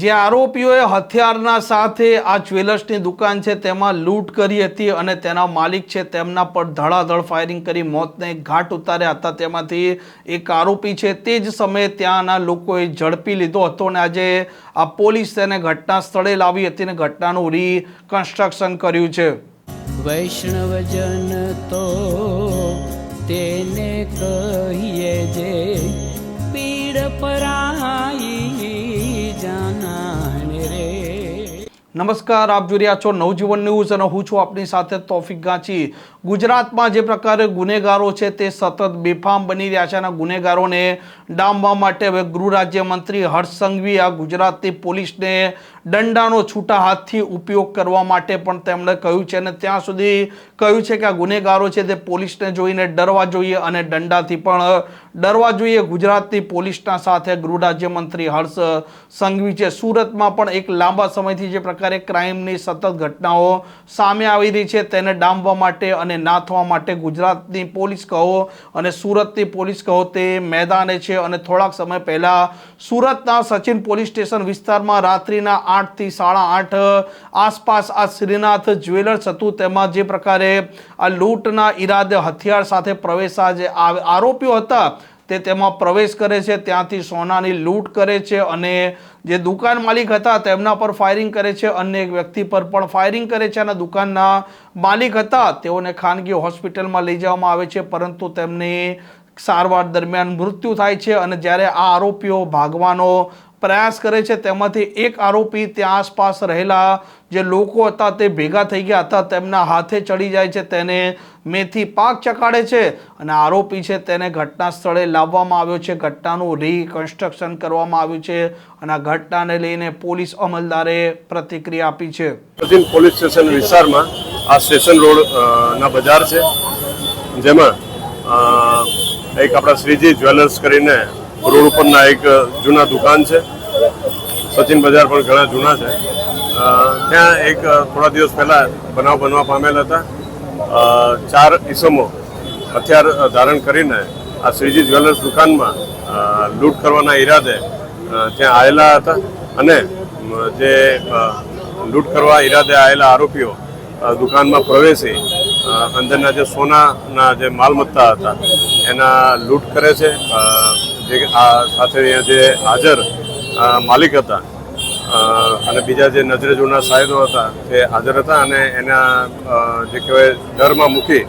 જે આરોપીઓએ હથિયારના સાથે આ જ્વેલર્સની દુકાન છે તેમાં લૂંટ કરી હતી અને તેના માલિક છે તેમના પર ધડાધડ ફાયરિંગ કરી મોતને ઘાટ ઉતાર્યા હતા. તેમાંથી એક આરોપી છે તે જ સમયે ત્યાંના લોકોએ ઝડપી લીધો હતો અને આજે આ પોલીસ તેને ઘટના સ્થળે લાવી હતી અને ઘટનાનું રીકન્સ્ટ્રક્શન કર્યું છે. વૈષ્ણવજન તો તેને કહીએ જે પીડ પરાઈ નમસ્કાર, આપ જોઈ રહ્યા છો નવજીવન ન્યૂઝ અને હું છું આપની સાથે તોફિક ગાંચી. ગુજરાતમાં જે પ્રકારે ગુનેગારો છે તે સતત બેફામ બની રહ્યા છે અને ગુનેગારોને ડામવા માટે હવે ગૃહ રાજ્યમંત્રી હર્ષ સંઘવી આ ગુજરાતની પોલીસને દંડાનો છૂટા હાથથી ઉપયોગ કરવા માટે પણ તેમણે કહ્યું છે અને ત્યાં સુધી કહ્યું છે કે આ ગુનેગારો છે તે પોલીસને જોઈને ડરવા જોઈએ અને દંડાથી પણ ડરવા જોઈએ. ગુજરાતની પોલીસના સાથે ગૃહ રાજ્યમંત્રી હર્ષ સંઘવી છે. સુરતમાં પણ એક લાંબા સમયથી જે પ્રકારે ક્રાઇમની સતત ઘટનાઓ સામે આવી રહી છે. તેને ડામવા માટે અને નાથવા માટે ગુજરાતની પોલીસ કહો અને સુરતની પોલીસ કહો તે મેદાને છે અને થોડાક સમય પહેલાં સુરતના સચિન પોલીસ સ્ટેશન વિસ્તારમાં રાત્રિના આઠથી સાડા આઠ આસપાસ આ શ્રીનાથ જ્વેલર્સ હતું. તેમાં જે પ્રકારે આ લૂંટના ઈરાદે હથિયાર સાથે પ્રવેશા જે આરોપીઓ હતા. તે તેમાં પ્રવેશ કરે છે, ત્યાંથી સોનાની લૂંટ કરે છે અને જે દુકાન માલિક હતા તેમના પર ફાયરિંગ કરે છે, અન્ય એક વ્યક્તિ પર પણ ફાયરિંગ કરે છે અને દુકાનના માલિક હતા તેઓને ખાનગી હોસ્પિટલમાં લઈ જવામાં આવે છે, પરંતુ તેમની સારવાર દરમિયાન મૃત્યુ થાય છે અને જ્યારે આ આરોપીઓ ભાગવાનો પ્રયાસ કરે છે, તેમાંથી એક આરોપી ત્યાં આસપાસ રહેલા જે લોકો હતા તે ભેગા થઈ ગયા હતા, તેમના હાથે ચડી જાય છે, તેને મેથી પાક ચકાડે છે અને આરોપી છે તેને ઘટના સ્થળે લાવવામાં આવ્યો છે. ઘટનાનું રીકન્સ્ટ્રક્શન કરવામાં આવ્યું છે અને આ ઘટનાને લઈને પોલીસ અમલદારે પ્રતિક્રિયા આપી છે. પોલીસ સ્ટેશન વિસ્તારમાં આ સ્ટેશન રોડ ના બજાર છે, જેમાં એક આપણા શ્રીજી જ્વેલર્સ કરીને રોડ ઉપરના એક જૂના દુકાન છે. સચિન બજાર પણ ઘણા જૂના છે. ત્યાં એક થોડા દિવસ પહેલા બનાવ બનવા પામેલ હતા. ચાર ઈસમો હથિયાર ધારણ કરીને આ શ્રીજી જ્વેલર્સ દુકાનમાં લૂંટ કરવાના ઈરાદે ત્યાં આવેલા હતા. અને જે લૂંટ કરવા ઈરાદે આવેલા આરોપીઓ દુકાનમાં પ્રવેશી અંદરના જે સોનાના જે માલમત્તા હતા, એના લૂંટ કરે છે. જે આ સાથે અહીંયા જે હાજર માલિક હતા. અને બીજા જે નજરે જોનાર સાહેબો હતા તે હાજર હતા અને એના જે કહેવાય ડરમાં મૂકી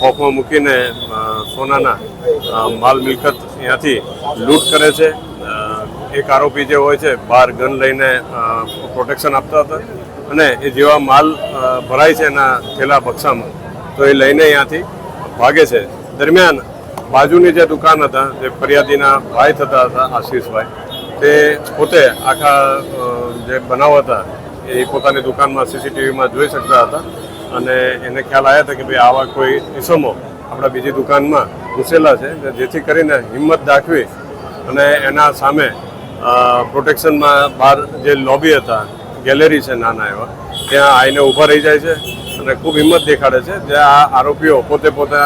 ખોફમાં મૂકીને સોનાના માલ મિલકત અહીંયાથી લૂંટ કરે છે. એક આરોપી જે હોય છે બહાર ગન લઈને પ્રોટેક્શન આપતા હતા અને એ જેવા માલ ભરાય છે એના થેલા બક્સામાં, તો એ લઈને અહીંયાથી ભાગે છે. દરમિયાન બાજુની જે દુકાન હતા, જે ફરિયાદીના ભાઈ થતા હતા, આશીષભાઈ તે પોતે આખા જે બનાવ હતા, એ પોતાની દુકાનમાં સીસીટીવીમાં જોઈ શકતા હતા. અને એને ખ્યાલ આવ્યા હતા કે ભાઈ આવા કોઈ ઇસમો આપણા બીજી દુકાનમાં ઘૂસેલા છે જેથી કરીને હિંમત દાખવી અને એના સામે પ્રોટેક્શનમાં બહાર જે લોબી હતા, ગેલેરી છે નાના એવા, ત્યાં આવીને ઊભા રહી જાય છે અને ખૂબ હિંમત દેખાડે છે. જે આ આરોપીઓ પોતે પોતે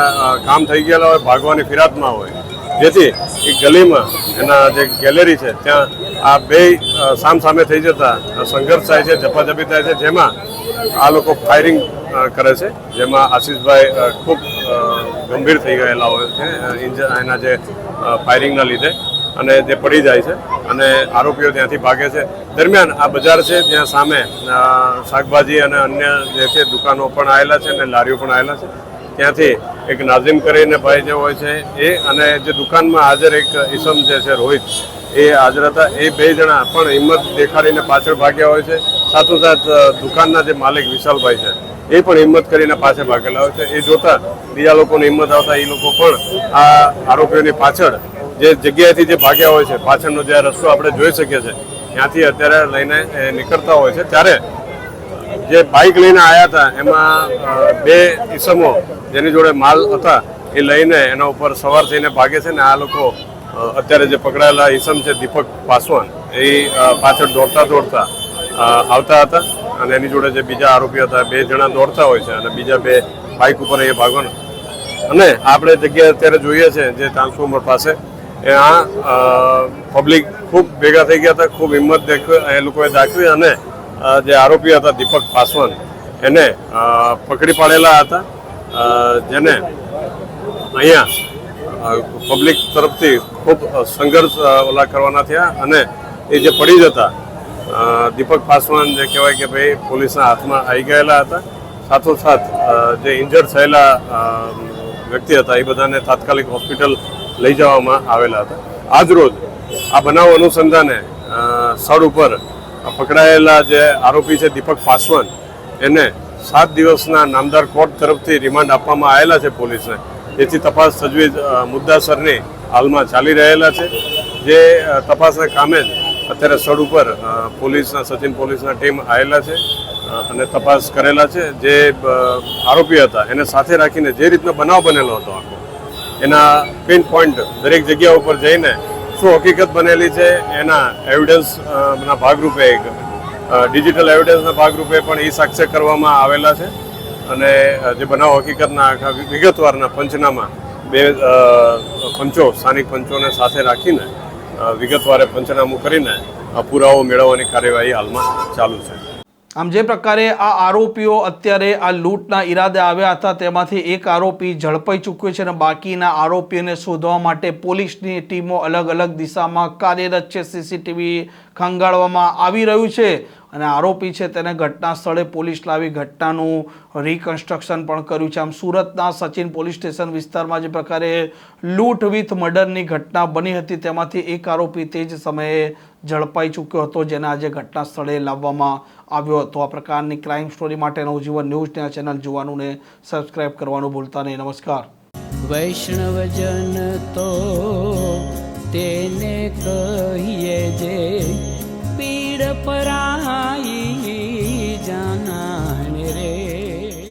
કામ થઈ ગયેલા હોય, ભાગવાની ફિરાતમાં હોય. જેથી એ ગલીમાં, એના જે ગેલેરી છે, ત્યાં આ બે સામ સામે થઈ જતા સંઘર્ષ થાય છે, ઝપાઝપી થાય છે, જેમાં આ લોકો ફાયરિંગ કરે છે, જેમાં આશીષભાઈ ખૂબ ગંભીર થઈ ગયેલા હોય છે એના જે ફાયરિંગના લીધે, અને જે પડી જાય છે, અને આરોપીઓ ત્યાંથી ભાગે છે. દરમિયાન આ બજાર છે, ત્યાં સામે શાકભાજી અને અન્ય જે છે, દુકાનો પણ આવેલા છે, અને લારીઓ પણ આવેલા છે. ત્યાંથી એક નાઝીમ કરીને ભાઈ જે હોય છે, એ અને જે દુકાનમાં હાજર એક ઈસમ જે છે, રોહિત, એ હાજર હતા. એ બે જણા પણ હિંમત દેખાડીને પાછળ ભાગ્યા હોય છે. સાથોસાથ દુકાનના જે માલિક વિશાલભાઈ છે, એ પણ હિંમત કરીને પાછળ ભાગેલા હોય છે. એ જોતા બીજા લોકોને હિંમત આવતા એ લોકો પણ આ આરોપીઓની પાછળ જે જગ્યાએથી જે ભાગ્યા હોય છે, પાછળનો જે રસ્તો આપણે જોઈ શકીએ છીએ, ત્યાંથી અત્યારે લઈને નીકળતા હોય છે. ત્યારે જે બાઇક લઈને આવ્યા હતા, એમાં બે ઈસમો જેની જોડે માલ હતા, એ લઈને એના ઉપર સવાર થઈને ભાગે છે ને આ લોકો અત્યારે જે પકડાયેલા ઈસમ છે દીપક પાસવાન, એ પાછળ દોડતા દોડતા આવતા હતા અને એની જોડે જે બીજા આરોપી હતા, બે જણા દોડતા હોય છે અને બીજા બે બાઇક ઉપર એ ભાગવાના. અને આપણે જગ્યાએ અત્યારે જોઈએ છે જે ટ્રાન્સફોર્મર પાસે, એ આ પબ્લિક ખૂબ ભેગા થઈ ગયા હતા, ખૂબ હિંમત એ લોકોએ દાખવી અને જે આરોપી હતા દીપક પાસવાન, એને પકડી પાડેલા હતા. જેને અહીંયા પબ્લિક તરફથી ખૂબ સંઘર્ષ ઓલા કરવાના થયા અને એ જે પડી જતા દીપક પાસવાન જે કહેવાય કે ભાઈ પોલીસના હાથમાં આવી ગયેલા હતા. સાથોસાથ જે ઇન્જર્ડ થયેલા વ્યક્તિ હતા, એ બધાને તાત્કાલિક હોસ્પિટલ લઈ જવામાં આવેલા હતા. આજ રોજ આ બનાવ અનુસંધાને સ્થળ ઉપર પકડાયેલા જે આરોપી છે દીપક પાસવાન, એને સાત દિવસના નામદાર કોર્ટ તરફથી રિમાન્ડ આપવામાં આવેલા છે પોલીસને. જેથી તપાસ તજવીજ મુદ્દાસરની હાલમાં ચાલી રહેલા છે. જે તપાસના કામે જ અત્યારે સ્થળ ઉપર પોલીસના, સચિન પોલીસના ટીમ આવેલા છે અને તપાસ કરેલા છે. જે આરોપી હતા, એને સાથે રાખીને જે રીતનો બનાવ બનેલો હતો આખો, એના પિન પોઈન્ટ દરેક જગ્યા ઉપર જઈને શું હકીકત બનેલી છે. એના એવિડન્સ ભાગરૂપે એક ડિજિટલ એવિડન્સના ભાગરૂપે પણ એ સાક્ષ્ય કરવામાં આવેલા છે. અને જે બનાવ હકીકતના આખા વિગતવારના પંચનામા બે પંચો, સ્થાનિક પંચોને સાથે રાખીને વિગતવારે પંચનામું કરીને પુરાવો મેળવવાની કાર્યવાહી હાલમાં ચાલુ છે. આમ જે પ્રકારે આ આરોપીઓ અત્યારે આ લૂંટના ઈરાદે આવ્યા હતા, તેમાંથી એક આરોપી ઝડપાઈ ચૂક્યો છે અને બાકીના આરોપીઓને શોધવા માટે પોલીસની ટીમો અલગ અલગ દિશામાં કાર્યરત છે. સીસીટીવી ખંગાળવામાં આવી રહ્યું છે અને આરોપી છે તેને ઘટના સ્થળે પોલીસ લાવી ઘટનાનું રિકન્સ્ટ્રક્શન પણ કર્યું છે. આમ સુરતના સચિન પોલીસ સ્ટેશન વિસ્તારમાં જે પ્રકારે લૂંટ વિથ મર્ડરની ઘટના બની હતી, તેમાંથી એક આરોપી તે જ સમયે ઝડપાઈ ચૂક્યો હતો, જેને આજે ઘટના સ્થળે લાવવામાં આવ્યો હતો. આ પ્રકારની ક્રાઇમ સ્ટોરી માટે નવજીવન ન્યૂઝને આ ચેનલ જોવાનું ને સબસ્ક્રાઇબ કરવાનું ભૂલતા નહીં. નમસ્કાર. વૈષ્ણવજન તો તેને કહીએ જે, પીડ પરા